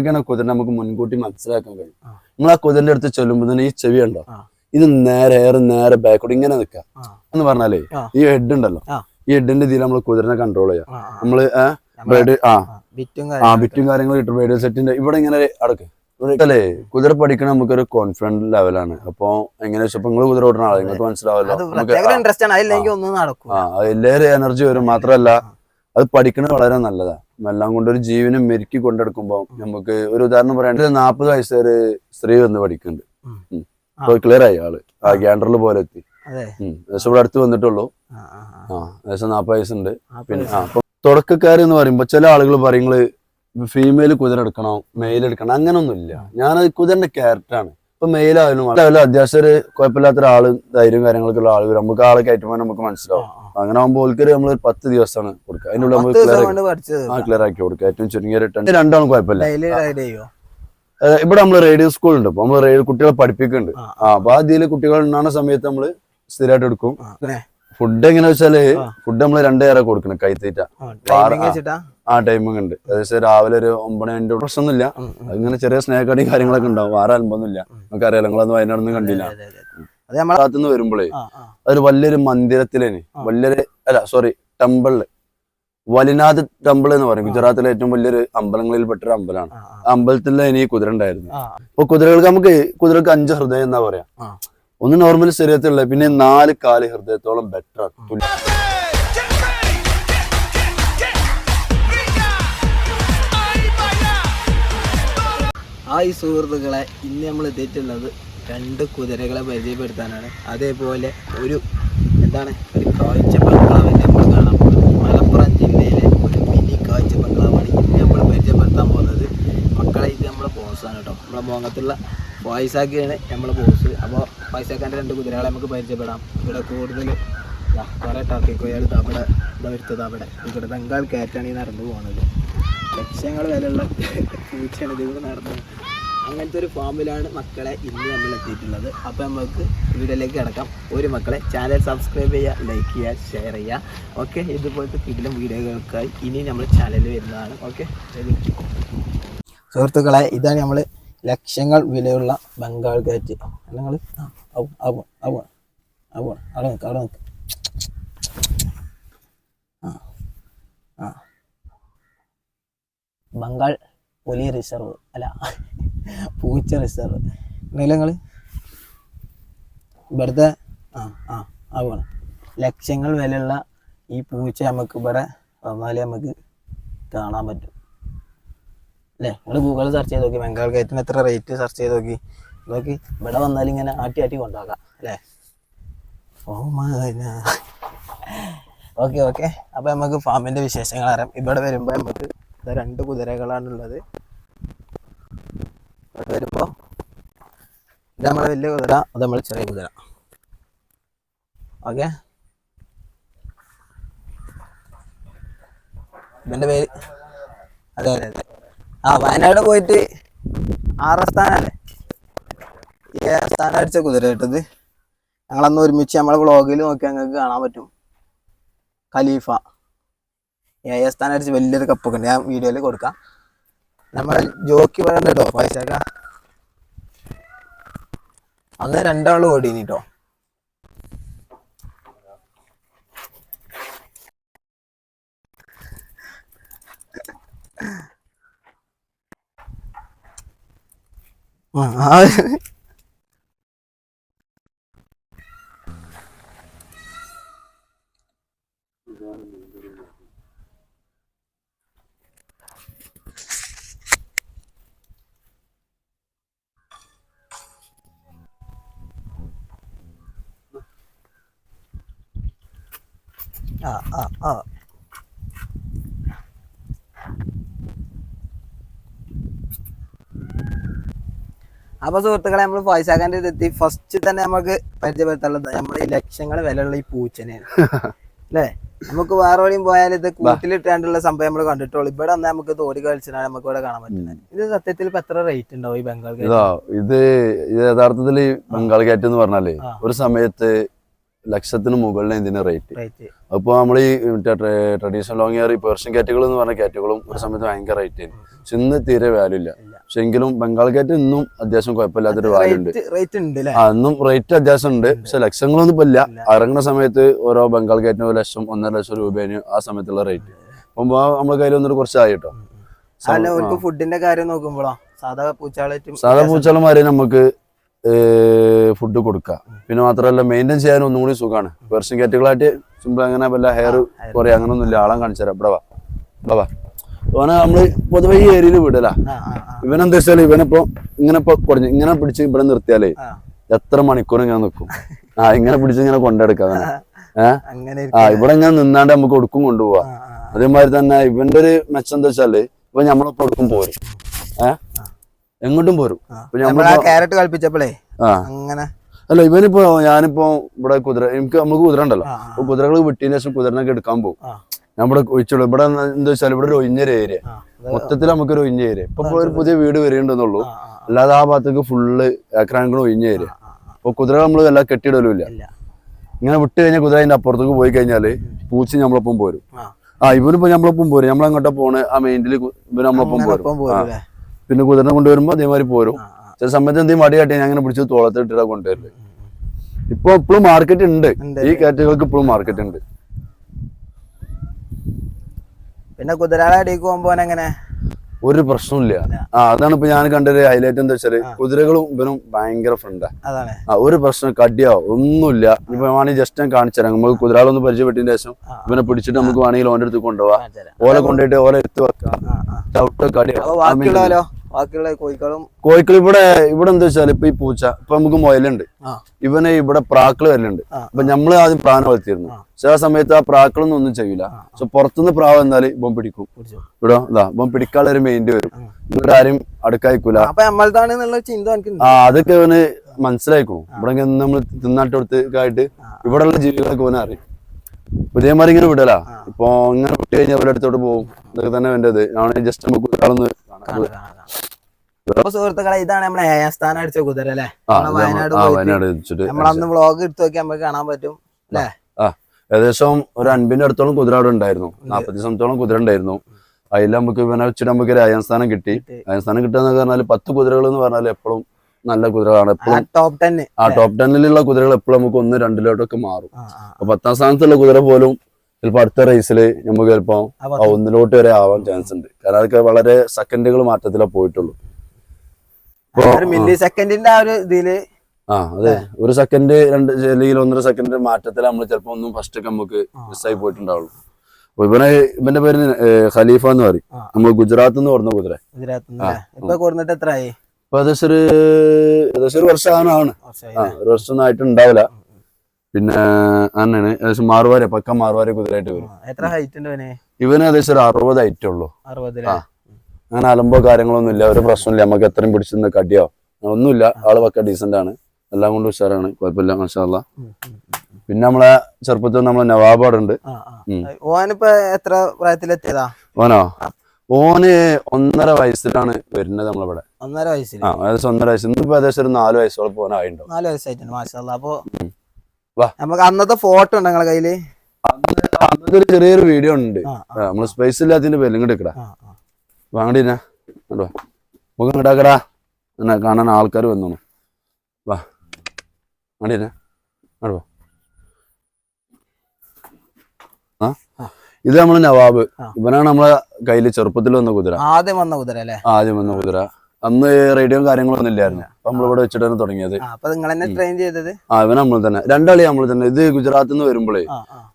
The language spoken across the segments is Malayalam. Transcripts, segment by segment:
ഇങ്ങനെ കുതിര നമുക്ക് മുൻകൂട്ടി മനസ്സിലാക്കാൻ കഴിയും. നമ്മൾ ആ കുതിരന്റെ അടുത്ത് ചെല്ലുമ്പോൾ തന്നെ ഈ ചെവി ഉണ്ടോ ഇത് നേരെ ഏറെ നേരെ ബാക്കോട്ട് ഇങ്ങനെ നിൽക്കാം എന്ന് പറഞ്ഞാലേ ഈ ഹെഡ് ഉണ്ടല്ലോ. ഈ ഹെഡിന്റെ ഇതിൽ നമ്മൾ കുതിരനെ കൺട്രോൾ ചെയ്യാം. നമ്മൾ ബ്ലേഡ് ആ. ആ, ബിറ്റും കാര്യങ്ങളും കിട്ടും റേഡിയോ സെറ്റിന്റെ ഇവിടെ ഇങ്ങനെ അടക്ക് അല്ലേ കുതിര പഠിക്കണ നമുക്കൊരു കോൺഫിഡന്റ് ലെവലാണ് അപ്പൊ എങ്ങനെ വെച്ചാൽ നിങ്ങൾ കുതിര ഓടുന്ന ആളെ നിങ്ങൾക്ക് മനസ്സിലാവല്ലോ. എല്ലാവരും എനർജി വരും. മാത്രമല്ല അത് പഠിക്കുന്നത് വളരെ നല്ലതാണ് എല്ലാം കൊണ്ട് ഒരു ജീവനെ മെരുക്കി കൊണ്ടെടുക്കുമ്പോൾ നമുക്ക് ഒരു ഉദാഹരണം പറയാണ്ട് നാൽപ്പത് വയസ്സ് ഒരു സ്ത്രീ വന്ന് പഠിക്കുന്നുണ്ട്. അപ്പൊ ക്ലിയർ ആയി ആൾ. ആ ഗ്യാൻഡറിൽ പോലെ എത്തി. ഏകദേശം ഇവിടെ അടുത്ത് വന്നിട്ടുള്ളൂ. ആ, ഏകദേശം നാൽപ്പത് വയസ്സുണ്ട്. പിന്നെ ആ അപ്പൊ തുടക്കക്കാർ എന്ന് പറയുമ്പോ ചില ആളുകൾ പറയുന്നത് ഫീമെയിൽ കുതിര എടുക്കണോ മെയിൽ എടുക്കണം അങ്ങനൊന്നുമില്ല. ഞാനത് കുതിരന്റെ ക്യാരക്ടറാണ് ഇപ്പൊ മെയിലായാലും വളരെ അത്യാവശ്യം ഒരു കുഴപ്പമില്ലാത്ത ഒരാൾ ധൈര്യം കാര്യങ്ങളൊക്കെ ഉള്ള ആളുകൾ. നമുക്ക് ആളെ കയറ്റുമ്പോൾ നമുക്ക് മനസ്സിലാവും. അങ്ങനെ ആകുമ്പോൾ ഓൽക്കൊരു നമ്മൾ പത്ത് ദിവസമാണ് കൊടുക്കുക അതിനുള്ള നമ്മൾ ക്ലിയർ ആക്കി കൊടുക്കുക ഏറ്റവും ചുരുങ്ങിയ റിട്ടേൺ രണ്ടാണ് കുഴപ്പമില്ല. ഇവിടെ നമ്മൾ റേഡിയോ സ്കൂൾ ഉണ്ട്. അപ്പൊ നമ്മൾ റേഡിയോ കുട്ടികളെ പഠിപ്പിക്കുന്നുണ്ട്. ആ, അപ്പൊ ആ ഇതിൽ കുട്ടികൾ ഉണ്ടാകുന്ന സമയത്ത് നമ്മൾ സ്ഥിരമായിട്ട് എടുക്കും. ഫുഡ് എങ്ങനെ വെച്ചാൽ ഫുഡ് നമ്മൾ രണ്ടു നേരം കൊടുക്കണം. കൈത്തീറ്റ ആ, ടൈമിംഗ് ഉണ്ട് ഏകദേശം രാവിലെ ഒരു ഒമ്പത് മണി പ്രശ്നമൊന്നുമില്ല. അതിങ്ങനെ ചെറിയ സ്നേഹ് അടിയും കാര്യങ്ങളൊക്കെ ഉണ്ടാവും. വേറെ അലമ്പൊന്നുമില്ല നമുക്ക് അറിയാലോ വയനാട് വയനാടൊന്നും കണ്ടില്ല. അതെ, നമ്മളെ ഭാഗത്തുനിന്ന് വരുമ്പോഴേ. അതൊരു വലിയൊരു മന്ദിരത്തിലേന്. വലിയൊരു അല്ല സോറി ടെമ്പിളിൽ വലിനാഥ് ടെമ്പിൾ എന്ന് പറയും. ഗുജറാത്തിലെ ഏറ്റവും വലിയൊരു അമ്പലങ്ങളിൽ പെട്ടൊരു അമ്പലമാണ്. അമ്പലത്തിൽ ഇനി കുതിര ഉണ്ടായിരുന്നു. അപ്പൊ കുതിരകൾക്ക് നമുക്ക് കുതിരക്ക് അഞ്ച് ഹൃദയം എന്നാ പറയാ. ഒന്ന് നോർമൽ ശരീരത്തിലുള്ള പിന്നെ നാല് കാൽ ഹൃദയത്തോളം ബെറ്റർ ആ ഈ സുഹൃത്തുക്കളെ ഇന്ന് നമ്മൾ എത്തിയിട്ടുള്ളത് രണ്ട് കുതിരകളെ പരിചയപ്പെടുത്താനാണ്. അതേപോലെ ഒരു എന്താണ് ഒരു കാഴ്ച ബംഗ്ലാവിന്റെ നമ്മൾ കാണാൻ പോകുന്നത്. മലപ്പുറം ജില്ലയിലെ ഒരു മിനി കാഴ്ച ബംഗ്ലാവാണ് ഇന്ന് നമ്മൾ പരിചയപ്പെടുത്താൻ പോകുന്നത്. മക്കളെ ഇത് നമ്മളെ ബോസാണ് കേട്ടോ. നമ്മുടെ മോങ്ങത്തുള്ള ഫായിസാക്കിയാണ് നമ്മളെ ബോസ് അപ്പോൾ ഫായിസാക്കാന്റെ രണ്ട് കുതിരകളെ നമുക്ക് പരിചയപ്പെടാം. ഇവിടെ കൂടുതൽ കുറേ ടർക്കിക്കോയാൽ അവിടെ ഇതാ വരുത്തത് അവിടെ. ഇവിടെ ബംഗാൾ കയറ്റാണ് ഈ നടന്നു പോകുന്നത്. ലക്ഷങ്ങൾ വിലയുള്ള പൂച്ചയാണ് ഇതിവിടെ നടന്നത് അങ്ങനത്തെ ഒരു ഫാമിലാണ് മക്കളെ ഇന്ന് നമ്മൾ എത്തിയിട്ടുള്ളത് അപ്പോൾ നമുക്ക് വീഡിയോയിലേക്ക് കിടക്കാം ഒരു മക്കളെ ചാനൽ സബ്സ്ക്രൈബ് ചെയ്യുക ലൈക്ക് ചെയ്യുക ഷെയർ ചെയ്യുക ഓക്കെ ഇതുപോലത്തെ കിടിലം വീഡിയോകൾക്കായി ഇനി നമ്മൾ ചാനലിൽ വരുന്നതാണ് ഓക്കെ സുഹൃത്തുക്കളെ ഇതാണ് നമ്മൾ ലക്ഷങ്ങൾ വിലയുള്ള ബംഗാൾ കാറ്റ് നിങ്ങൾ അവിടെ നിൽക്ക് അവിടെ നിൽക്ക് ആ ആ ബംഗാൾ പുലി റിസർവ് അല്ല പൂച്ച റിസർവ്. നിങ്ങൾ ഇവിടുത്തെ ആ ആ അതുപോലെ ലക്ഷങ്ങൾ വിലയുള്ള ഈ പൂച്ച നമുക്ക് ഇവിടെ വന്നാലേ നമുക്ക് കാണാൻ പറ്റും. അല്ലേ? നിങ്ങൾ ഗൂഗിളിൽ സെർച്ച് ചെയ്ത് നോക്കി. ബംഗാൾ ഗേറ്റിന് എത്ര റേറ്റ് സെർച്ച് ചെയ്ത് നോക്കി. നോക്കി. ഇവിടെ വന്നാൽ ഇങ്ങനെ ആട്ടി ആട്ടി കൊണ്ടാക്കാം അല്ലേ? ഓ ഓക്കെ ഓക്കെ. അപ്പോൾ നമുക്ക് ഫാമിന്റെ വിശേഷങ്ങൾ അറിയാം. ഇവിടെ വരുമ്പോൾ നമുക്ക് രണ്ട് കുതിരകളാണുള്ളത്. വരുമ്പോൾ ഇത് നമ്മളെ വലിയ കുതിര അത് നമ്മൾ ചെറിയ കുതിര. ഓക്കെ? ഇവന്റെ പേര് അതെ അതെ അതെ. ആ വയനാട് പോയിട്ട് ആറാം സ്ഥാനല്ലേ? ഏഴാം സ്ഥാനം അടിച്ച കുതിര കേട്ടത് ഞങ്ങളന്ന് ഒരുമിച്ച് നമ്മളെ വ്ളോഗിൽ നോക്കി ഞങ്ങൾക്ക് കാണാൻ പറ്റും. ഖലീഫ. ഏഴാം സ്ഥാനം അടിച്ച് വലിയൊരു കപ്പൊക്കെ ഉണ്ട്. ഞാൻ വീഡിയോയിൽ കൊടുക്കാം. നമ്മളെ ജോക്കി പറയണ്ട കേട്ടോ പൈസക്ക അന്ന് രണ്ടാൾ ഓടീനി കേട്ടോ ആ. ആ ആ ആ അപ്പൊ സുഹൃത്തുക്കളെ നമ്മൾ ഫൈസാഖാന്റെ ഇതെത്തി ഫസ്റ്റ് തന്നെ നമുക്ക് പരിചയപ്പെടുത്താനുള്ളത് നമ്മുടെ ഈ ലക്ഷങ്ങൾ വിലയുള്ള ഈ പൂച്ചനെയാണ് അല്ലേ? നമുക്ക് വേറെ വഴിയും പോയാൽ ഇത് കൂട്ടിലിട്ടാണ്ടുള്ള സംഭവം നമ്മൾ കണ്ടിട്ടുള്ളൂ. ഇവിടെ വന്നാൽ നമുക്ക് തോടി കളിച്ചാണ് നമുക്ക് ഇവിടെ കാണാൻ പറ്റുന്നത്. ഇത് സത്യത്തിൽ ഇപ്പൊ എത്ര റേറ്റ് ഉണ്ടാവും ഈ ബംഗാൾ ഇത് യഥാർത്ഥത്തിൽ ബംഗാൾ ഗേറ്റ് എന്ന് പറഞ്ഞാലേ ഒരു സമയത്ത് ലക്ഷത്തിന് മുകളിൽ ഇതിന് റേറ്റ് അപ്പോൾ നമ്മൾ ഈ ട്രഡീഷണൽ ലോങ് ഇയർ ഈ പേർഷ്യൻ കാറ്റുകൾ എന്ന് പറഞ്ഞ കാറ്റുകളും ഒരു സമയത്ത് ഭയങ്കര റേറ്റ് ആയിരുന്നു. പക്ഷെ ഇന്ന് തീരെ വാല്യൂ ഇല്ല. പക്ഷെ എങ്കിലും ബംഗാൾ കാറ്റ് ഇന്നും അത്യാവശ്യം കുഴപ്പമില്ലാത്തൊരു വാല്യൂ ഉണ്ട്. റേറ്റ് റേറ്റ് ഉണ്ട് അല്ലേ ആ ഇന്നും റേറ്റ് അത്യാവശ്യം ഉണ്ട്. പക്ഷെ ലക്ഷങ്ങളൊന്നും ഇപ്പൊ ഇല്ല. ഇറങ്ങുന്ന സമയത്ത് ഓരോ ബംഗാൾ കാറ്റിന് ഒരു ലക്ഷം ഒന്നര ലക്ഷം രൂപയാണ് ആ സമയത്തുള്ള റേറ്റ് അപ്പം നമ്മൾ കയ്യിൽ വന്നിട്ട് കുറച്ചായി കേട്ടോ. ഫുഡിന്റെ കാര്യം നോക്കുമ്പോഴോ സാധാ പൂച്ചാളും സാധാ പൂച്ചാളന്മാരെ നമുക്ക് ഫുഡ് കൊടുക്കുക. പിന്നെ മാത്രമല്ല മെയിന്റെയിൻ ചെയ്യാൻ ഒന്നും കൂടി സുഖമാണ് പേർഷ്യൻ കാറ്റുകളായിട്ട് സിമ്പിൾ അങ്ങനെ വല്ല ഹെയർ കുറേ അങ്ങനെ ഒന്നും ഇല്ല ആളാൻ കാണിച്ചു തരാം. ഇവിടെ വാ. ഇവിടെ വാ. ഓനെ നമ്മൾ പൊതുവെ ഈ ഏരിയയിൽ വിടല. ഇവനെന്താ വെച്ചാൽ ഇവനിപ്പോ ഇങ്ങനെ കുറഞ്ഞു ഇങ്ങനെ പിടിച്ച് ഇവിടെ നിർത്തിയാലേ എത്ര മണിക്കൂർ ഇങ്ങനെ നിൽക്കും ആ ഇങ്ങനെ പിടിച്ച് ഇങ്ങനെ കൊണ്ടെടുക്കാം ഏഹ് ആ ഇവിടെ ഇങ്ങനെ നിന്നാണ്ട് നമുക്ക് ഒടുക്കും കൊണ്ടുപോവാ. അതേമാതിരി തന്നെ ഇവന്റെ ഒരു മെച്ചം എന്താ വെച്ചാൽ ഇപ്പൊ നമ്മളിപ്പോ ഒടുക്കും പോരും. ഏഹ് എങ്ങോട്ടും പോരും. ക്യാരറ്റ് കളിപ്പിച്ചപ്പോഴേ അങ്ങനെ അല്ല ഇവനിപ്പോ ഞാനിപ്പോ ഇവിടെ കുതിര എനിക്ക് നമുക്ക് കുതിര ഉണ്ടല്ലോ. അപ്പൊ കുതിരകൾ വിട്ടതിന് ശേഷം കുതിരനൊക്കെ എടുക്കാൻ പോകും നമ്മുടെ ഞാൻ ഇവിടെ ഒഴിച്ചുള്ളൂ ഇവിടെ എന്താ വെച്ചാൽ ഇവിടെ ഒരു ഒഴിഞ്ഞൊരു ഏരിയ മൊത്തത്തിൽ നമുക്ക് ഒരു ഒഴിഞ്ഞ ഏരിയ ഇപ്പൊ ഒരു പുതിയ വീട് വരേണ്ടെന്നുള്ളൂ അല്ലാതെ ആ ഭാഗത്തേക്ക് ഫുള്ള് ഏക്കറാണെങ്കിൽ ഒഴിഞ്ഞ ഏരിയ അപ്പൊ കുതിര നമ്മൾ എല്ലാം കെട്ടിയിടലുമില്ല ഇല്ല. ഇങ്ങനെ വിട്ട് കഴിഞ്ഞാൽ കുതിര അതിന്റെ അപ്പുറത്തേക്ക് പോയി കഴിഞ്ഞാൽ പൂച്ച നമ്മളൊപ്പം പോരും. ആ. ഇവനിപ്പോ നമ്മളൊപ്പം പോരും. നമ്മൾ പോണേ ആ മെയിൻഡിൽ നമ്മളൊപ്പം പോരും? പിന്നെ കുതിരനെ കൊണ്ടുവരുമ്പോ അതേമാതിരി പോരും. ചില സമയത്ത് എന്തെങ്കിലും മടി കാട്ടി ഞാൻ അങ്ങനെ പിടിച്ച് തോളത്തിട്ടാ കൊണ്ടുവരൽ. ഇപ്പൊ ഇപ്പോഴും മാർക്കറ്റ് ഉണ്ട്. ഈ കാറ്റഗറിക്ക് ഇപ്പോഴും മാർക്കറ്റ് ഉണ്ട്. പിന്നെ കുതിരാളെ അടിക്ക് പോകുമ്പോ എങ്ങനെ? ഒരു പ്രശ്നമില്ല ആ അതാണ് ഇപ്പൊ ഞാൻ കണ്ടൊരു ഹൈലൈറ്റ് എന്താ വെച്ചാൽ കുതിരകളും ഇവനും ഭയങ്കര ഫ്രണ്ടാ ആ. ഒരു പ്രശ്നം കടിയോ ഒന്നുമില്ല. ഇപ്പൊ വേണമെങ്കിൽ ജസ്റ്റ് ഞാൻ കാണിച്ചു തരാം. നമുക്ക് കുതിരാളൊന്ന് പരിചയപ്പെട്ടതിന് ശേഷം. ഇവനെ പിടിച്ചിട്ട് നമുക്ക് വേണമെങ്കിൽ ഓന്റെ അടുത്ത് കൊണ്ടുപോവാം. ഓലെ കൊണ്ടുപോയിട്ട് ഓലെ എടുത്ത് വെക്കാം. ചവിട്ടോ കടിയോ. ബാക്കിയുള്ള കോഴിക്കളും കോഴിക്കൾ ഇവിടെ ഇവിടെ എന്താ വെച്ചാൽ ഇപ്പൊ ഈ പൂച്ച ഇപ്പൊ നമുക്ക് മുയലുണ്ട്. ഇവനെ ഇവിടെ പ്രാക്കൾ വരലുണ്ട്. അപ്പൊ നമ്മൾ ആദ്യം പ്രാവിനെ വളർത്തിയിരുന്നു. ചില പക്ഷെ ആ സമയത്ത് ആ പ്രാക്കളൊന്നും ഒന്നും ചെയ്യില്ല. പക്ഷെ പുറത്തുനിന്ന് പ്രാവ് എന്നാൽ ഇപ്പം പിടിക്കും. ഇവിടെ ഇതാ ഇപ്പം പിടിക്കാനുള്ള ഒരു മെയിന്റെ വരും. ഇവിടെ ആരും അടുക്കായിക്കൂല. ആ അതൊക്കെ ഇവന് മനസ്സിലായിക്കണു. ഇവിടെ നമ്മൾ നമ്മൾ ഇവിടെ ഇവിടെയുള്ള ജീവികളൊക്കെ ഇവനെ അറിയും. പുതിയമാരി ഇങ്ങനെ വിടല. ഇപ്പൊ ഇങ്ങനെ വിട്ട് കഴിഞ്ഞാൽ അവരുടെ അടുത്തോട്ട് പോകും. ഇതൊക്കെ തന്നെ വേണ്ടത് ഞാൻ ജസ്റ്റ് നമുക്ക് ഒരാളൊന്ന്. അപ്പൊ സുഹൃത്തുക്കളെ ഇതാണ് നമ്മളെ ഏഴാം സ്ഥാനം അടിച്ച കുതിര അല്ലേ? വയനാട് നമ്മളന്ന് വ്ളോഗ് എടുത്തു നോക്കി നമുക്ക് കാണാൻ പറ്റും അല്ലേ? ഏകദേശം ഒരു അൻപിന്റെ അടുത്തോളം കുതിര അവിടെ ഉണ്ടായിരുന്നു. നാപ്പത്തി സംത്തോളം കുതിര ഉണ്ടായിരുന്നു. അതിൽ നമുക്ക് ഇവനെ വെച്ചിട്ട് നമുക്ക് ഒരു സ്ഥാനം കിട്ടി. കിട്ടി. സ്ഥാനം കിട്ടുക പറഞ്ഞാൽ പത്ത് കുതിരകൾ എന്ന് പറഞ്ഞാൽ എപ്പോഴും നല്ല കുതിരകളാണ്. എപ്പോഴും ടോപ്പ് ടെൻ ആ ടോപ്പ് ടെന്നിലുള്ള കുതിരകൾ എപ്പോഴും നമുക്ക് ഒന്ന് രണ്ടിലോട്ടൊക്കെ മാറും. അപ്പൊ പത്താം സ്ഥാനത്തുള്ള കുതിര പോലും ചിലപ്പോ അടുത്ത റേസിൽ നമുക്ക് ചിലപ്പോൾ ആ ഒന്നിലോട്ട് വരെ ആവാൻ ചാൻസ് ഉണ്ട്. കാരണം അതൊക്കെ വളരെ സെക്കൻഡുകൾ മാറ്റത്തിലേ പോയിട്ടുള്ളൂ. മില്ലി സെക്കൻഡിന്റെ ആ. ഒരു ഇതിൽ ആ അതെ. ഒരു സെക്കൻഡ് രണ്ട് അല്ലെങ്കിൽ ഒന്നര സെക്കൻഡ് മാറ്റത്തിൽ നമ്മൾ ചിലപ്പോ ഒന്നും ഫസ്റ്റ് ഒക്കെ നമുക്ക് മിസ്സായി പോയിട്ടുണ്ടാവുള്ളൂ. അപ്പൊ ഇവനെ ഇവന്റെ പേര് ഖലീഫ എന്ന് പറയും. നമ്മൾ ഗുജറാത്ത് നിന്ന് പറഞ്ഞ കുതിര ഗുജറാത്ത് ഇപ്പൊ എത്രയായി അപ്പൊ ഏകദേശം ഒരു ഏകദേശം ഒരു വർഷമാണ് കുറച്ചായി ആ ഒരു വർഷം ഒന്നും ആയിട്ടുണ്ടാവില്ല. പിന്നെ അങ്ങനെയാണ്. ഏകദേശം മാറുവാരെ പക്ക മാറുവാരെ കുതിരയായിട്ട് വരും. എത്ര ഹൈറ്റ് ഉണ്ട് ഇവന്? ഏകദേശം ഒരു അറുപത് ഐറ്റേ ഉള്ളൂ. അറുപതിൽ ആ. അങ്ങനെ അലമ്പോ കാര്യങ്ങളൊന്നും ഇല്ല. ഒരു പ്രശ്നമില്ല. നമുക്ക് എത്രയും പിടിച്ചിരുന്ന കടിയോ? ഒന്നുമില്ല. ആൾ പക്ക ഡീസന്റ് ആണ്. എല്ലാം കൊണ്ടും ഉഷാറാണ്. കുഴപ്പമില്ല. മഷാല്ല. പിന്നെ നമ്മളെ ചെറുപ്പത്തിൽ നമ്മളെ നവാബാടുണ്ട്. ഓനിപ്പോ എത്ര പ്രായത്തിലെത്തിയതാ? ഓനോ? ഓന് ഒന്നര വയസ്സിലാണ് വരുന്നത് നമ്മളിവിടെ ഒന്നര വയസ്സിൽ ആ ഏകദേശം ഒന്നര വയസ്സ്. ഇന്നിപ്പോ ഏകദേശം ഒരു നാല് വയസ്സോളം പോകാനായിട്ടുണ്ടോ നാല് വയസ്സായിട്ടുണ്ട് മാഷാല്ല അപ്പൊ. നമുക്ക് അന്നത്തെ ഫോട്ടോ ഉണ്ട് നിങ്ങളെ കയ്യിൽ? അന്നത്തെ ഒരു ചെറിയൊരു വീഡിയോ ഉണ്ട്. നമ്മൾ സ്പേസ് ഇല്ലാത്തതിന്റെ പേരിലും ആ. വാങ്ങടിനാ. കണ്ടോ? മുഖം കിടാക്കടാ. എന്നാ കാണാൻ ആൾക്കാർ വന്നോണു. വാ. വാങ്ങടിനാ. വാ ആ. ഇത് നമ്മൾ നവാബ്. ഇവനാണ് നമ്മളെ കയ്യിൽ ചെറുപ്പത്തിൽ വന്ന കുതിര. ആദ്യം വന്ന കുതിര അല്ലേ? ആദ്യം വന്ന കുതിര. അന്ന് റേഡിയോ കാര്യങ്ങളൊന്നും ഇല്ലായിരുന്നു. അപ്പൊ നമ്മളിവിടെ വെച്ചിട്ടാണ് തുടങ്ങിയത്. ട്രെയിൻ ചെയ്തത്? ആ ഇവൻ നമ്മൾ തന്നെ. രണ്ടാളി നമ്മൾ തന്നെ. ഇത് ഗുജറാത്തിൽ നിന്ന് വരുമ്പോഴേ.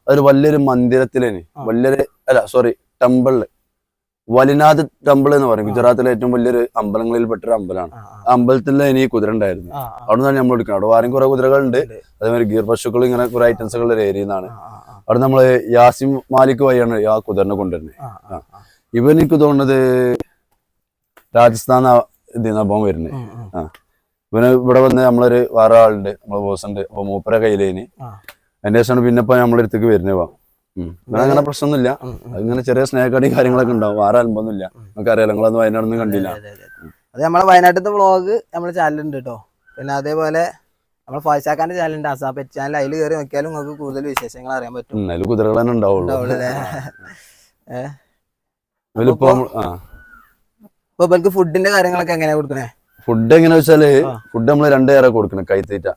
അതൊരു വലിയൊരു മന്ദിരത്തിലേന്. വലിയൊരു അല്ല സോറി ടെമ്പിളിൽ വലിനാഥ് ടെമ്പിൾ എന്ന് പറയും. ഗുജറാത്തിലെ ഏറ്റവും വലിയൊരു അമ്പലങ്ങളിൽ പെട്ടൊരു അമ്പലമാണ്. ആ, അമ്പലത്തിൽ ഇനി കുതിര ഉണ്ടായിരുന്നു. അവിടെ നിന്നാണ് നമ്മൾ എടുക്കുന്നത് അവിടെ വാരം കുറെ കുതിരകളുണ്ട്. അതേമാതിരി ഗീർ പശുക്കൾ ഇങ്ങനെ കുറെ ഐറ്റംസുകൾ ഒരു ഏരിയ നിന്നാണ് ആ. അവിടെ നമ്മൾ യാസിം മാലിക് വഴിയാണ് ആ കുതിരനെ കൊണ്ടുവരുന്നത്. ഇവൻ എനിക്ക് തോന്നുന്നത് രാജസ്ഥാൻ അപ്പം വരുന്നത്. ആ. ഇവന് ഇവിടെ വന്ന് നമ്മളൊരു വേറെ ആളുണ്ട്. നമ്മളെ ബോസ് ഉണ്ട്. അപ്പൊ മൂപ്പര കയ്യിലേന്. അതിന്റെ ശേഷമാണ് പിന്നെ ഇപ്പൊ നമ്മളെ അടുത്തേക്ക് വരുന്നത് വാ അങ്ങനെ പ്രശ്നമൊന്നുമില്ല. അങ്ങനെ ചെറിയ സ്നേഹക്കടിയും കാര്യങ്ങളൊക്കെ ഉണ്ടാവും. വേറെ അലമ്പൊന്നുമില്ല നമുക്ക് അറിയാലോ നിങ്ങളൊന്നും വയനാടൊന്നും കണ്ടില്ല. അതെ, നമ്മളെ വയനാട്ടിലത്തെ വ്ളോഗ് നമ്മളെ ചാനലുണ്ട് കേട്ടോ പിന്നെ അതേപോലെ നമ്മുടെ ഫാസാക്കാന്റെ ചാനലുണ്ട് അസാ പെറ്റ് ചാനൽ അതിൽ കയറി നോക്കിയാലും നിങ്ങൾക്ക് കൂടുതൽ വിശേഷങ്ങൾ അറിയാൻ പറ്റും. ഉം, അതിൽ കുതിരകൾ തന്നെ ഉണ്ടാവുള്ളൂ. ഇവർക്ക് ഫുഡിന്റെ കാര്യങ്ങളൊക്കെ എങ്ങനെയാ കൊടുക്കണേ? ഫുഡ് എങ്ങനെയാ വെച്ചാൽ ഫുഡ് നമ്മൾ രണ്ടു നേരം കൊടുക്കണം കൈത്തീറ്റ.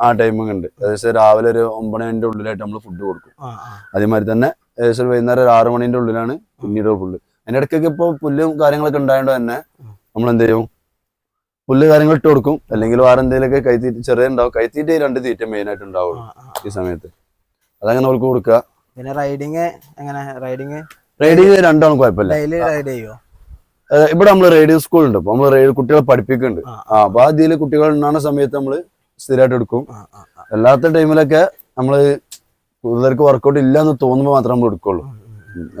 ആ. ടൈമും ടൈമിംഗ് ഉണ്ട് ഏകദേശം രാവിലെ ഒരു ഒമ്പത് മണിന്റെ ഉള്ളിലായിട്ട് നമ്മൾ ഫുഡ് കൊടുക്കും. അതേമാതിരി തന്നെ ഏകദേശം വൈകുന്നേരം ഒരു ആറു മണിന്റെ ഉള്ളിലാണ് പിന്നീട് ഫുള്ള് അതിന്റെ ഇടയ്ക്കൊക്കെ ഇപ്പൊ പുല്ലും കാര്യങ്ങളൊക്കെ ഉണ്ടായതുകൊണ്ട് തന്നെ നമ്മൾ എന്ത് ചെയ്യും? പുല്ല് കാര്യങ്ങൾ ഇട്ട് കൊടുക്കും. അല്ലെങ്കിൽ വേറെ എന്തെങ്കിലുമൊക്കെ കൈത്തീറ്റ ചെറിയ ഉണ്ടാവും കൈത്തീറ്റ രണ്ട് തീറ്റ മെയിൻ ആയിട്ട് ഉണ്ടാവുള്ളൂ. ഈ സമയത്ത്. അതങ്ങനെ അവർക്ക് കൊടുക്കുക. പിന്നെ റൈഡിങ് എങ്ങനെ? റൈഡിങ് റൈഡിങ് രണ്ടാണ് കുഴപ്പമില്ല. ഡെയിലി റൈഡ് ചെയ്യോ? ഇവിടെ നമ്മൾ റേഡിയോ സ്കൂൾ ഉണ്ട്. അപ്പൊ നമ്മൾ റേഡിയോ കുട്ടികളെ പഠിപ്പിക്കുന്നുണ്ട്. ആ, അപ്പൊ കുട്ടികൾ ഉണ്ടാകുന്ന സമയത്ത് നമ്മൾ സ്ഥിരമായിട്ട് എടുക്കും. അല്ലാത്ത ടൈമിലൊക്കെ നമ്മൾ കൂടുതലേക്ക് വർക്കൗട്ട് ഇല്ല എന്ന് തോന്നുമ്പോൾ മാത്രമേ നമ്മൾ എടുക്കുള്ളൂ.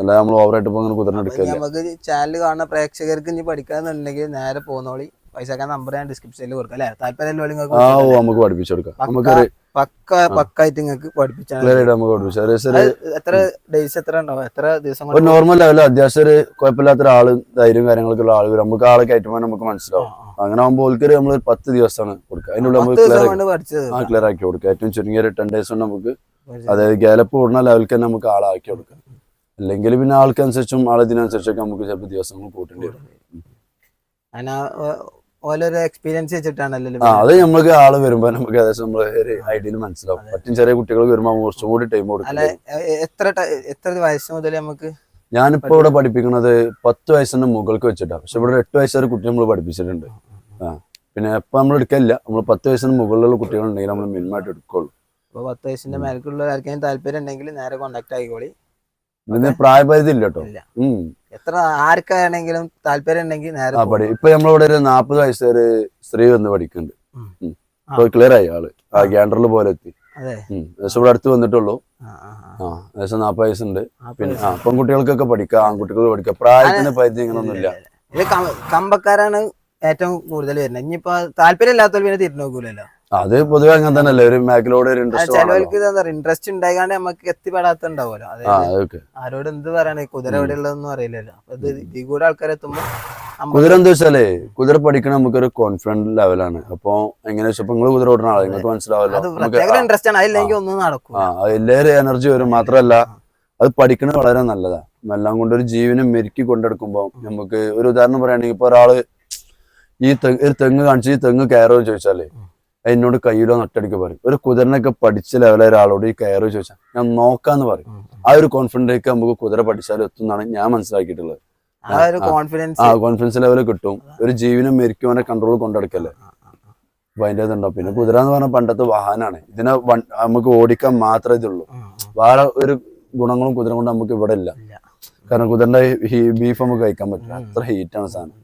അല്ല അല്ലാതെ നമ്മൾ ഓവറായിട്ട് ഇപ്പൊ അങ്ങനെ കുതിരനെ എടുക്കില്ല നമുക്ക് ചാനൽ കാണുന്ന പ്രേക്ഷകർക്ക് ഇനി പഠിക്കാന്നുണ്ടെങ്കിൽ നേരെ പോന്നോളി. പൈസ നമ്പർ ഞാൻ ഡിസ്ക്രിപ്ഷനിൽ കൊടുക്കാം അല്ലെ? താല്പര്യം ആ ഓ നമുക്ക് പഠിപ്പിച്ചു കൊടുക്കാം. നമുക്ക് പക്ക പക്കായിട്ട് നിങ്ങൾക്ക് പഠിപ്പിച്ചാൽ എത്ര ഡേയ്സ് എത്ര ഉണ്ടാവും? എത്ര ദിവസം ഒരു നോർമൽ ലെവലിൽ അത്യാവശ്യം കുഴപ്പമില്ലാത്ത ഒരാൾ ധൈര്യം കാര്യങ്ങളൊക്കെ ഉള്ള ആളുകൾ നമുക്ക് ആളെ കയറ്റുമ്പോൾ നമുക്ക് മനസ്സിലാവും. അങ്ങനെ ആകുമ്പോൾ ഓൽക്കൊരു നമ്മൾ പത്ത് ദിവസമാണ് കൊടുക്കുക. അതിനുള്ള നമുക്ക് ക്ലിയർ ആക്കി കൊടുക്കുക. ഏറ്റവും ചുരുങ്ങിയ ഒരു ടെൻ ഡേയ്സ് കൊണ്ട് നമുക്ക് അതായത് ഗ്യാലപ്പ് കൂടുന്ന ലെവലിൽ തന്നെ നമുക്ക് ആളാക്കി കൊടുക്കാം അല്ലെങ്കിൽ പിന്നെ ആൾക്കനുസരിച്ചും ആളതിനനുസരിച്ചൊക്കെ നമുക്ക് ചിലപ്പോൾ ദിവസങ്ങൾ കൂട്ടേണ്ടി വരും. ഓരോരോ എക്സ്പീരിയൻസ് വെച്ചിട്ടാണല്ലോ അത് നമുക്ക് ആൾ വരുമ്പോ നമുക്ക് ഏകദേശം നമ്മൾ ഒരു ഐഡിയയിൽ മനസ്സിലാവും. മറ്റും ചെറിയ കുട്ടികൾ വരുമ്പോ കുറച്ചും കൂടി ടൈം കൊടുക്കും. എത്ര എത്ര വയസ്സ് മുതൽ നമുക്ക് ഞാനിപ്പോ ഇവിടെ പഠിപ്പിക്കുന്നത് പത്ത് വയസ്സിന്റെ മുകൾക്ക് വെച്ചിട്ടാ. പക്ഷെ ഇവിടെ എട്ട് വയസ്സ് വരെ കുട്ടി നമ്മൾ പഠിപ്പിച്ചിട്ടുണ്ട്. ആ പിന്നെ ഇപ്പൊ നമ്മൾ എടുക്കില്ല നമ്മൾ പത്ത് വയസ്സിന് മുകളിലുള്ള കുട്ടികളുണ്ടെങ്കിൽ നമ്മൾ മിനിമമായിട്ട് എടുക്കുള്ളൂ. അപ്പോൾ പത്ത് വയസ്സിന്റെ മേൽക്കുള്ള ആർക്കെങ്കിലും താല്പര്യം ഉണ്ടെങ്കിൽ നേരെ കോണ്ടാക്ട് ആയിക്കോളി. ഇതിന് പ്രായപരിധി ഇല്ല. കേട്ടോ എത്ര ആർക്കാണെങ്കിലും താല്പര്യം ഉണ്ടെങ്കിൽ നേരെ ഇപ്പൊ നമ്മളിവിടെ ഒരു നാപ്പത് വയസ്സ് സ്ത്രീ വന്ന് പഠിക്കുന്നുണ്ട്. ക്ലിയർ ആയി ആൾ. ആ ഗ്യാൻഡറിൽ പോലെ എത്തി. ഇവിടെ അടുത്ത് വന്നിട്ടുള്ളൂ. ഏകദേശം നാപ്പത് വയസ്സുണ്ട്. പിന്നെ. ആ പെൺകുട്ടികൾക്കൊക്കെ പഠിക്കാം ആൺകുട്ടികൾക്ക് പഠിക്കാം. പ്രായത്തിന് പരിധി ഇങ്ങനൊന്നുമില്ല കമ്പക്കാരാണ് ഏറ്റവും കൂടുതൽ വരുന്നത്. ഇനിയിപ്പോ താല്പര്യം ഇല്ലാത്തവർ പിന്നെ തിരിഞ്ഞു നോക്കൂലല്ലോ. അത് പൊതുവെ അങ്ങനെ തന്നെയല്ലേ? ഒരു മേഖലയോട് ഒരു ഇൻട്രസ്റ്റ് ചിലവർക്ക് എന്താ ഇൻട്രസ്റ്റ് ഉണ്ടായിക്കാണ്ട് നമുക്ക് എത്തിപ്പെടാത്ത ഉണ്ടാവുമല്ലോ ആ അതായത് ആരോട് എന്ത് പറയണേ കുതിര എവിടെ ഉള്ളതൊന്നും അറിയില്ലല്ലോ. അപ്പൊ ഇത് ഇതിൽ കൂടെ ആൾക്കാരെ എത്തുമ്പോ കുതിര എന്താ വെച്ചാലേ കുതിര പഠിക്കണ നമുക്കൊരു കോൺഫിഡന്റ് ലെവലാണ് അപ്പൊ എങ്ങനെ നിങ്ങൾ കുതിര ഓടുന്ന ആളെ. നിങ്ങൾക്ക് മനസ്സിലാവല്ലോ. നമുക്ക് പ്രത്യേക ഇൻട്രസ്റ്റ് ആണ്. അതില്ലെങ്കിൽ ഒന്നും നടക്കും ആ എല്ലാവരും എനർജി വരും. മാത്രമല്ല അത് പഠിക്കണത് വളരെ നല്ലതാ. എല്ലാം കൊണ്ട് ഒരു ജീവനെ മെരുക്കി കൊണ്ടെടുക്കുമ്പോൾ നമുക്ക് ഒരു ഉദാഹരണം പറയുകയാണെങ്കിൽ ഇപ്പൊ ഒരാൾ ഈ തെങ്ങ് ഒരു തെങ്ങ് കാണിച്ച് ഈ തെങ്ങ് കയറോ ചോദിച്ചാലേ എന്നോട് കയ്യിലോ നട്ടടിക്ക് പറയും. ഒരു കുതിരനൊക്കെ പഠിച്ച ലെവലിൽ ഒരാളോട് ഈ കയറി ചോദിച്ചാൽ ഞാൻ നോക്കാന്ന് പറയും. ആ ഒരു കോൺഫിഡന്റേക്ക് നമുക്ക് കുതിര പഠിച്ചാൽ എത്തുന്നാണ് ഞാൻ മനസ്സിലാക്കിയിട്ടുള്ളത്. ആ കോൺഫിഡൻസ് ലെവൽ കിട്ടും. ഒരു ജീവനും മരിക്കും അവനെ കൺട്രോൾ കൊണ്ടെടുക്കല്ലേ? അപ്പൊ അതിന്റെ ഇതുണ്ടാവും പിന്നെ കുതിര എന്ന് പറഞ്ഞാൽ പണ്ടത്തെ വാഹനമാണ് ഇതിനെ നമുക്ക് ഓടിക്കാൻ മാത്രമേ ഇതുള്ളൂ. വേറെ ഒരു ഗുണങ്ങളും കുതിര കൊണ്ട് നമുക്ക് ഇവിടെ ഇല്ല. ഇല്ല. കാരണം കുതിരന്റെ ബീഫ് നമുക്ക് കഴിക്കാൻ പറ്റില്ല. അത്ര ഹീറ്റാണ് സാധനം.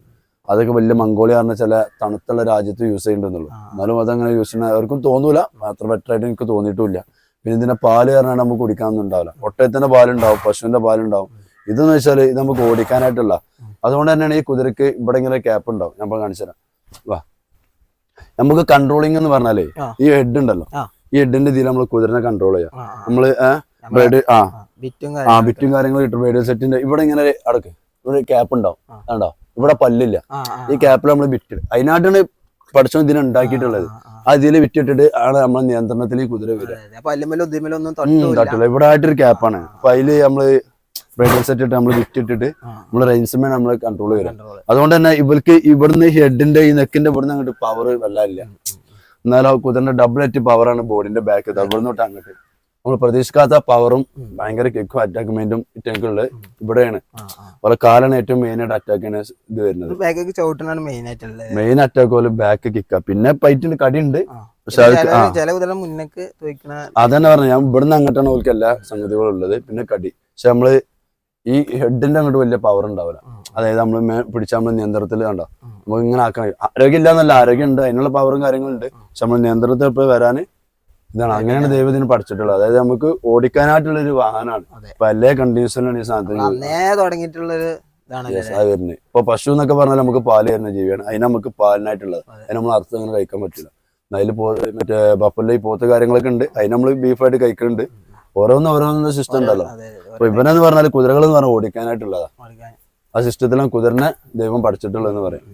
അതൊക്കെ വലിയ മംഗോളിയ പറഞ്ഞ ചില തണുത്തുള്ള രാജ്യത്ത് യൂസ് ചെയ്യേണ്ടെന്നുള്ളൂ. എന്നാലും അതങ്ങനെ യൂസ് ചെയ്യുന്ന അവർക്കും തോന്നൂല. അത്ര ബെറ്റർ ആയിട്ട് എനിക്ക് തോന്നിയിട്ടില്ല. പിന്നെ ഇതിന്റെ പാൽ കാരണം നമുക്ക് കുടിക്കാനൊന്നും ഉണ്ടാവില്ല ഒട്ടയത്തിന്റെ പാലുണ്ടാവും പശുവിന്റെ പാലുണ്ടാവും. ഇതെന്ന് വെച്ചാൽ ഇത് നമുക്ക് ഓടിക്കാനായിട്ടുള്ള. അതുകൊണ്ട് തന്നെയാണ് ഈ കുതിരക്ക് ഇവിടെ ഇങ്ങനെ ക്യാപ്പ് ഉണ്ടാവും. ഞാൻ കാണിച്ചുതരാം വാ. നമുക്ക് കൺട്രോളിങ് എന്ന് പറഞ്ഞാലേ ഈ ഹെഡ് ഉണ്ടല്ലോ. ഈ ഹെഡിന്റെ ഇതിൽ നമ്മൾ കുതിരനെ കൺട്രോൾ ചെയ്യാം. നമ്മൾ ബ്ലേഡ് ആ. ആ, ബിറ്റും കാര്യങ്ങളും ഇട്ടു റേഡിയോ സെറ്റിന്റെ ഇവിടെ ഇങ്ങനെ അടക്ക്. ഇവിടെ ക്യാപ്പ് ഉണ്ടാവും. ആ. ഇവിടെ പല്ലില്ല. ഈ ക്യാപ്പിൽ നമ്മൾ ബിറ്റ് അതിനായിട്ടാണ് പഠിച്ചോ ഇതിനെ ഉണ്ടാക്കിയിട്ടുള്ളത്. അതിൽ വിറ്റിട്ടിട്ട് ആണ് നമ്മളെ നിയന്ത്രണത്തിൽ കുതിര വരിക തട്ടില്ല ഇവിടെ ആയിട്ടൊരു ക്യാപ്പാണ്. അപ്പൊ അതിൽ നമ്മൾ ബ്രൈഡൽ സെറ്റ് ഇട്ട് നമ്മൾ വിറ്റിട്ടിട്ട് നമ്മൾ റേഞ്ച് നമ്മൾ കൺട്രോൾ വരിക അതുകൊണ്ട് തന്നെ ഇവർക്ക് ഇവിടുന്ന് ഹെഡിന്റെ ഈ നെക്കിന്റെ ഇവിടുന്ന് അങ്ങോട്ട് പവർ വെള്ളമില്ല എന്നാലും കുതിരന്റെ ഡബിൾ എറ്റ് പവറാണ് ബോഡിന്റെ ബാക്ക് അവിടുന്ന് തൊട്ട് അങ്ങോട്ട്. നമ്മൾ പ്രതീക്ഷിക്കാത്ത പവറും ഭയങ്കര കിക്കും അറ്റാക്ക്മെന്റും ഇറ്റൊക്കെയുള്ളത് ഇവിടെയാണ്. അവരുടെ കാലാണ് ഏറ്റവും മെയിൻ ആയിട്ട് അറ്റാക്കിന് ഇത് വരുന്നത്. മെയിൻ ആയിട്ടുള്ളത്. മെയിൻ അറ്റാക്ക് പോലെ ബാക്ക് കിക്ക പിന്നെ പൈറ്റിന് കടിയുണ്ട്. ഉണ്ട് പക്ഷെ അതന്നെ പറഞ്ഞു. ഞാൻ ഇവിടുന്ന് അങ്ങോട്ടാണ് ഓൽക്ക് എല്ലാ സംഗതികളും ഉള്ളത്. പിന്നെ കടി. പക്ഷെ നമ്മൾ ഈ ഹെഡിന്റെ അങ്ങോട്ട് വലിയ പവർ ഉണ്ടാവില്ല. അതായത് നമ്മൾ പിടിച്ച നമ്മൾ നിയന്ത്രണത്തിൽ കണ്ടോ? നമുക്ക് ഇങ്ങനെ ആക്കാൻ ആരോഗ്യം ആരോഗ്യം ഇല്ലാന്നല്ല ആരോഗ്യം ഉണ്ട് അതിനുള്ള പവറും കാര്യങ്ങളുണ്ട് പക്ഷെ നമ്മൾ നിയന്ത്രണത്തിൽ ഇപ്പോൾ വരാൻ ഇതാണ്. അങ്ങനെയാണ് ദൈവത്തിന് പഠിച്ചിട്ടുള്ളത്. അതായത് നമുക്ക് ഓടിക്കാനായിട്ടുള്ള ഒരു വാഹനമാണ് അല്ലേ കണ്ടിന്യൂസിലാണ് കണ്ടീഷനിലാണ് ഈ സാധനത്തിന് തുടങ്ങിയിട്ടുള്ളൊരു വരുന്നത്. ഇപ്പൊ പശു എന്നൊക്കെ പറഞ്ഞാൽ നമുക്ക് പാൽ തരുന്ന ജീവിയാണ്. അതിന് നമുക്ക് പാലിനായിട്ടുള്ളത്. അതെ. അതിന് നമ്മൾ അർത്ഥം അങ്ങനെ കഴിക്കാൻ പറ്റില്ല. അതിൽ പോ മറ്റേ ബഫല്ല ഈ പോത്ത് കാര്യങ്ങളൊക്കെ ഉണ്ട്. അതിന് നമ്മൾ ബീഫായിട്ട് കഴിക്കുന്നുണ്ട് ഓരോന്നും ഓരോന്നും സിസ്റ്റം ഉണ്ടല്ലോ. അപ്പൊ ഇവനെന്ന് പറഞ്ഞാൽ കുതിരകൾ എന്ന് പറഞ്ഞാൽ ഓടിക്കാനായിട്ടുള്ളതാ. ആ സിസ്റ്റത്തിലാണ് കുതിരനെ ദൈവം പഠിച്ചിട്ടുള്ളതെന്ന് പറയും.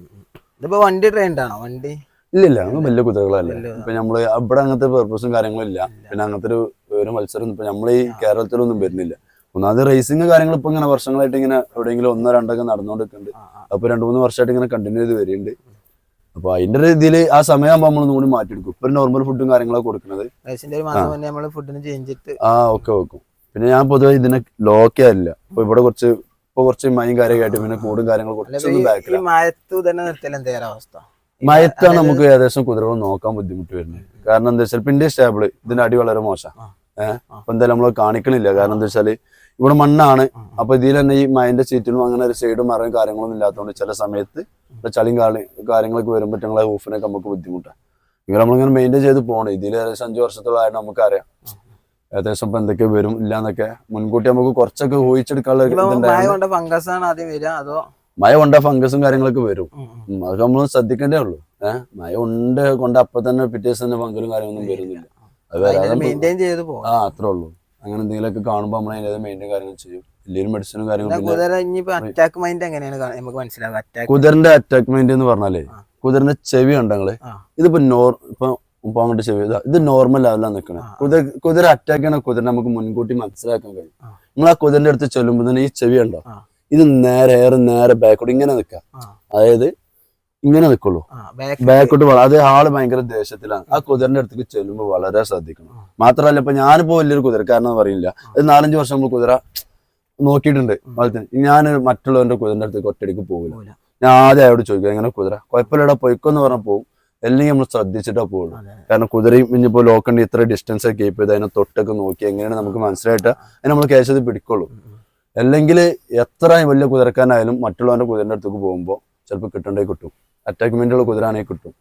ഇതിപ്പോ വണ്ടി ട്രെയിൻഡാണോ വണ്ടി? ഇല്ലില്ല നമ്മൾ വലിയ കുതിരകളല്ലേ. ഇപ്പൊ നമ്മൾ അവിടെ അങ്ങനത്തെ പെർപ്പസും കാര്യങ്ങളും ഇല്ല. പിന്നെ അങ്ങനത്തെ ഒരു ഒരു മത്സരം ഇപ്പൊ നമ്മൾ ഈ കേരളത്തിലൊന്നും വരുന്നില്ല. ഒന്നാമത് റേസിംഗ് കാര്യങ്ങൾ ഇപ്പൊ ഇങ്ങനെ വർഷങ്ങളായിട്ട് ഇങ്ങനെ എവിടെയെങ്കിലും ഒന്നോ രണ്ടൊക്കെ നടന്നുകൊണ്ടിരിക്കുന്നുണ്ട്. അപ്പൊ രണ്ടു മൂന്ന് വർഷമായിട്ട് ഇങ്ങനെ കണ്ടിന്യൂ ചെയ്ത് വരുന്നുണ്ട് അപ്പൊ അതിന്റെ ഒരു ഇതിൽ ആ സമയമാകുമ്പോൾ നമ്മൾ ഒന്നുകൂടി മാറ്റിയെടുക്കും. ഇപ്പൊ നോർമൽ ഫുഡും കാര്യങ്ങളൊക്കെ കൊടുക്കുന്നത്. ആ. ഓക്കെ വെക്കും. പിന്നെ ഞാൻ പൊതുവെ ഇതിനെ ലോക്കേ അല്ല അപ്പൊ ഇവിടെ കുറച്ച് ഇപ്പൊ കുറച്ച് മൈൻ കാര്യമൊക്കെ ആയിട്ട് പിന്നെ കൂടും കാര്യങ്ങൾ ഈ- ഈ ബാക്കിലാണ് മയത്താണ് നമുക്ക് ഏകദേശം കുതിരകൾ നോക്കാൻ ബുദ്ധിമുട്ട് വരുന്നത്. കാരണം എന്താ വെച്ചാൽ പിന്നെ സ്റ്റേബിൾ ഇതിന്റെ അടി വളരെ മോശം. ഏഹ് അപ്പൊ എന്തായാലും നമ്മൾ കാണിക്കണില്ല. കാരണം എന്താ വെച്ചാൽ ഇവിടെ മണ്ണാണ്. അപ്പൊ ഇതിൽ തന്നെ ഈ മയന്റെ ചീറ്റിലും അങ്ങനെ ഒരു സൈഡും മറയും കാര്യങ്ങളൊന്നും ഇല്ലാത്തതുകൊണ്ട് ചില സമയത്ത് ഇവിടെ ചളിയും കാളി കാര്യങ്ങളൊക്കെ വരുമ്പോൾ ഞങ്ങളെ ഹൂഫിനൊക്കെ നമുക്ക് ബുദ്ധിമുട്ടാണ് ഇങ്ങനെ നമ്മളിങ്ങനെ മെയിന്റെയിൻ ചെയ്ത് പോകണം ഇതിൽ ഏകദേശം അഞ്ചു വർഷത്തോളമായിട്ട് നമുക്കറിയാം. ഏകദേശം ഇപ്പൊ എന്തൊക്കെ വരും ഇല്ലാന്നൊക്കെ മുൻകൂട്ടി നമുക്ക് കുറച്ചൊക്കെ ഊഹിച്ചെടുക്കാനുള്ള മഴ കൊണ്ട് ഫംഗസ് കാര്യങ്ങളൊക്കെ വരും. അതൊക്കെ നമ്മൾ ശ്രദ്ധിക്കേണ്ടേ ഉള്ളൂ. ഏഹ് മഴ ഉണ്ട് കൊണ്ട് അപ്പൊ തന്നെ പിറ്റേ ദിവസം തന്നെ ഫംഗലും കാര്യങ്ങളൊന്നും വരുന്നില്ല. അത് വരാതെ ആ അത്രേ ഉള്ളൂ. അങ്ങനെ എന്തെങ്കിലുമൊക്കെ കാണുമ്പോൾ നമ്മൾ അതിന്റെ മെയിന്റെ കാര്യങ്ങൾ ചെയ്യും. വലിയൊരു മെഡിസിനും കാര്യങ്ങളും കുതിരന്റെ അറ്റാക്ക് മൈൻഡ് എന്ന് പറഞ്ഞാലേ. കുതിരന്റെ ചെവി ഉണ്ടെങ്കിൽ. ഇതിപ്പോ നോർ ഇപ്പൊ ഇപ്പൊ അങ്ങോട്ട് ചെവി ഇതാ നോർമൽ ലെവലാണ് നിൽക്കുന്നത് ആ. കുതിര കുതിര അറ്റാക്ക് ചെയ്യണ കുതിര നമുക്ക് മുൻകൂട്ടി മനസ്സിലാക്കാൻ കഴിയും. നമ്മൾ നിങ്ങൾ ആ കുതിരന്റെ അടുത്ത് ചെല്ലുമ്പോൾ തന്നെ ഈ ചെവി ഉണ്ടോ. ഇത് നേരെ ഏറെ നേരെ ബാക്കോട്ട് ഇങ്ങനെ നിൽക്കാം അതായത് ഇങ്ങനെ നിൽക്കുള്ളൂ ബാക്കോട്ട് അത് ആൾ ഭയങ്കര ദേഷ്യത്തിലാണ്. ആ കുതിരന്റെ അടുത്തേക്ക് ചെല്ലുമ്പോൾ വളരെ ശ്രദ്ധിക്കണം. മാത്രമല്ല ഇപ്പൊ ഞാനിപ്പോ വലിയൊരു കുതിരക്കാരനെന്ന് പറയില്ല അത് നാലഞ്ച് വർഷം നമ്മൾ കുതിര നോക്കിയിട്ടുണ്ട്. ഞാൻ മറ്റുള്ളവന്റെ കുതിരന്റെ അടുത്തേക്ക് ഒറ്റയടിക്ക് പോകില്ല. ഞാൻ ആദ്യം അയാളോട് ചോദിക്കും എങ്ങനെ കുതിര? കുഴപ്പമില്ലടാ പൊയ്ക്കോന്ന് പറഞ്ഞാൽ പോകും അല്ലെങ്കിൽ നമ്മൾ ശ്രദ്ധിച്ചിട്ടാ പോകുള്ളൂ കാരണം കുതിരയും ഇനിയിപ്പോ ലോക്കണ്ടി ഇത്ര ഡിസ്റ്റൻസ് കീപ്പ് ചെയ്ത് അതിനെ തൊട്ടൊക്കെ നോക്കി എങ്ങനെയാണ് നമുക്ക് മനസ്സിലായിട്ട് അതിനെ നമ്മൾ കേസ് ചെയ്ത് പിടിക്കുള്ളൂ. അല്ലെങ്കിൽ എത്ര വലിയ കുതിരക്കാനായാലും മറ്റുള്ളവന്റെ കുതിരന്റെ അടുത്തേക്ക് പോകുമ്പോൾ ചിലപ്പോൾ കിട്ടേണ്ടേ കിട്ടും. അറ്റാക്ക്മെന്റുള്ള കുതിരാണെങ്കിൽ കിട്ടും.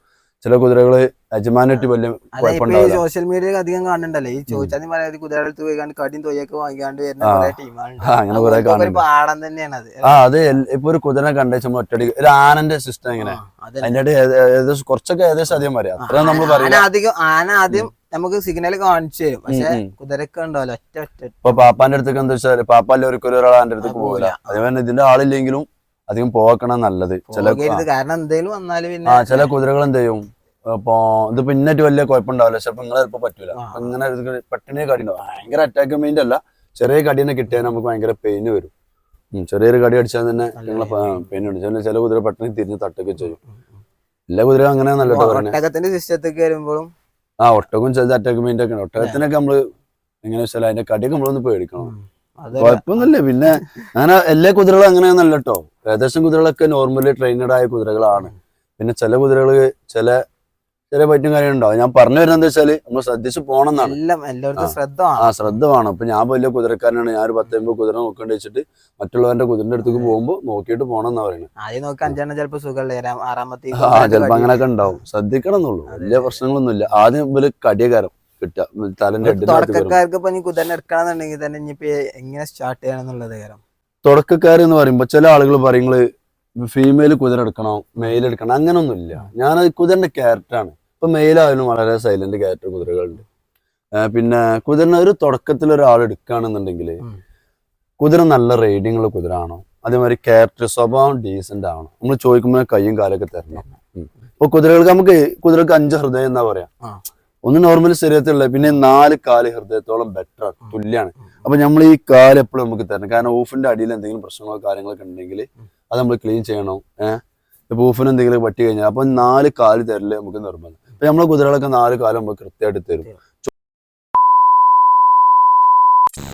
ചില കുതിരകൾ യജമാനായിട്ട് വലിയ കുഴപ്പമുണ്ടാവില്ല. സോഷ്യൽ മീഡിയയിൽ അധികം കാണുന്നുണ്ടല്ലോ. ഈ ചോദിച്ചാൽ പറയാതെ കുതിരയുടെ അടുത്ത് പോയി കടിയും തൊയ്യൊക്കെ വാങ്ങിക്കാണ്ട് വരുന്ന ടീമാണ് കുറെ പാടം തന്നെയാണ് അത്. ആ അത് ഇപ്പൊ ഒരു കുതിരനെ കണ്ടേച്ചുമ്പോ ഒറ്റടി ഒരു ആനന്റെ സിസ്റ്റം എങ്ങനെ അതെ. അതിന്റെ ഏകദേശം കുറച്ചൊക്കെ ഏകദേശം അധികം അത്ര നമ്മൾ പറയാം ആന ആദ്യം നമുക്ക് സിഗ്നൽ കാണിച്ചു തരും. പക്ഷെ. കുതിരക്ക് ഉണ്ടാവില്ല ഒറ്റ ഒറ്റ ഇപ്പൊ പാപ്പാന്റെ അടുത്തേക്ക് എന്താ വെച്ചാൽ പാപ്പാന്റെ ഒരു ഒരാളാന്റെ അടുത്തേക്ക് ആ, പോകില്ല. അതേപോലെ ഇതിന്റെ ആളില്ലെങ്കിലും അധികം പോകണം നല്ലത്. ചില കാരണം എന്തെങ്കിലും വന്നാൽ ആ പിന്നെ ചില കുതിരകൾ എന്ത് ചെയ്യും? അപ്പൊ ഇത് പിന്നിട്ട് വലിയ കുഴപ്പമുണ്ടാവില്ല. ചിലപ്പോ നിങ്ങളെ ചിലപ്പോ പറ്റൂല. അങ്ങനെ പെട്ടെന്ന് കടി ഉണ്ടാവും. ഭയങ്കര അറ്റാക്ക് മൈൻഡ് അല്ല. ചെറിയ കടിനെ കിട്ടിയാൽ നമുക്ക് ഭയങ്കര പെയിന് വരും. ചെറിയൊരു കടി അടിച്ചാൽ തന്നെ നിങ്ങളെ പെയിൻ ഉണ്ട് ചില കുതിര പെട്ടെന്ന് തിരിഞ്ഞ് തട്ടൊക്കെ ചെയ്യും. എല്ലാ കുതിരകളും അങ്ങനെ നല്ല സിസ്റ്റത്തേക്ക് വരുമ്പോഴും ആ ഒട്ടകം ചെറുത് അറ്റാക്ക് മെയിന്റെ ഒക്കെ ഒട്ടകത്തിനൊക്കെ നമ്മൾ എങ്ങനെ വെച്ചാൽ അതിന്റെ കടിയൊക്കെ നമ്മളൊന്ന് പേടിക്കണം. കുഴപ്പമൊന്നുമില്ല. പിന്നെ അങ്ങനെ എല്ലാ കുതിരകളും അങ്ങനെയൊന്നല്ല കേട്ടോ ഏകദേശം കുതിരകളൊക്കെ നോർമലി ട്രെയിനഡ് ആയ കുതിരകളാണ്. പിന്നെ ചില കുതിരകൾ ചില ചെറിയ പറ്റും കാര്യങ്ങളുണ്ടാവും ഞാൻ പറഞ്ഞു വരുന്നത് വെച്ചാൽ നമ്മൾ ശ്രദ്ധിച്ച് പോകണം എന്നാണ് എല്ലാം എല്ലായിടത്തും. ശ്രദ്ധ ആ ശ്രദ്ധ വേണം. ഇപ്പൊ ഞാൻ വലിയ കുതിരക്കാരനാണ്. ഞാൻ ഒരു പത്തമ്പത് കുതിര നോക്കേണ്ടി വെച്ചിട്ട് മറ്റുള്ളവരുടെ കുതിരന്റെ അടുത്തേക്ക് പോകുമ്പോൾ നോക്കിയിട്ട് പോകണം എന്നാ പറയുന്നത് ആദ്യം നോക്കി അഞ്ചെണ്ണം ചിലപ്പോ സുഖമല്ലേ ആറാമത്തെ ആ ചിലപ്പോ അങ്ങനെയൊക്കെ ഉണ്ടാവും. ശ്രദ്ധിക്കണം എന്നുള്ളൂ വലിയ പ്രശ്നങ്ങളൊന്നും ഇല്ല ആദ്യം ഇവർ കടിയകാരം കിട്ടുക. തലന്റെ തുടക്കക്കാർക്ക് ഇപ്പൊ കുതിരനെ എടുക്കണമെന്നുണ്ടെങ്കിൽ തന്നെ ഇനിയിപ്പോ എങ്ങനെ സ്റ്റാർട്ട് കാര്യം തുടക്കക്കാർ എന്ന് പറയുമ്പോൾ ചില ആളുകൾ പറയുന്നത് ഫീമെയിൽ കുതിര എടുക്കണോ മെയിൽ എടുക്കണം അങ്ങനൊന്നുമില്ല. ഞാൻ കുതിരന്റെ ക്യാരക്ടറാണ് ഇപ്പൊ മെയിലായാലും വളരെ സൈലന്റ് ക്യാരക്ടർ കുതിരകളുണ്ട്. പിന്നെ കുതിരനെ ഒരു തുടക്കത്തിൽ ഒരാൾ എടുക്കുകയാണെന്നുണ്ടെങ്കിൽ. കുതിര നല്ല റൈഡിങ് ഉള്ള കുതിര ആണോ അതേമാതിരി ക്യാരക്ടർ സ്വഭാവം ഡീസെന്റ് ആണോ? നമ്മൾ ചോദിക്കുമ്പോൾ കൈയും കാലൊക്കെ തരണം. ഇപ്പൊ കുതിരകൾക്ക് നമുക്ക് കുതിരക്ക് അഞ്ച് ഹൃദയം എന്നാ പറയാ. ഒന്ന് നോർമൽ ശരീരത്തിലുള്ള പിന്നെ നാല് കാൽ ഹൃദയത്തോളം ബെറ്റർ തുല്യാണ്. അപ്പൊ നമ്മൾ ഈ കാൽ എപ്പോഴും നമുക്ക് തരണം. കാരണം ഊഫിന്റെ അടിയിൽ എന്തെങ്കിലും പ്രശ്നങ്ങളോ കാര്യങ്ങളൊക്കെ ഉണ്ടെങ്കിൽ അത് നമ്മൾ ക്ലീൻ ചെയ്യണം. ഏഹ്? ഇപ്പൊ ഊഫിന് എന്തെങ്കിലും പറ്റി കഴിഞ്ഞാൽ അപ്പൊ നാല് കാൽ തരൽ നമുക്ക് നിർബന്ധം. നമ്മളെ കുതിരകളൊക്കെ നാല് കാലം കൃത്യമായിട്ട് തരും.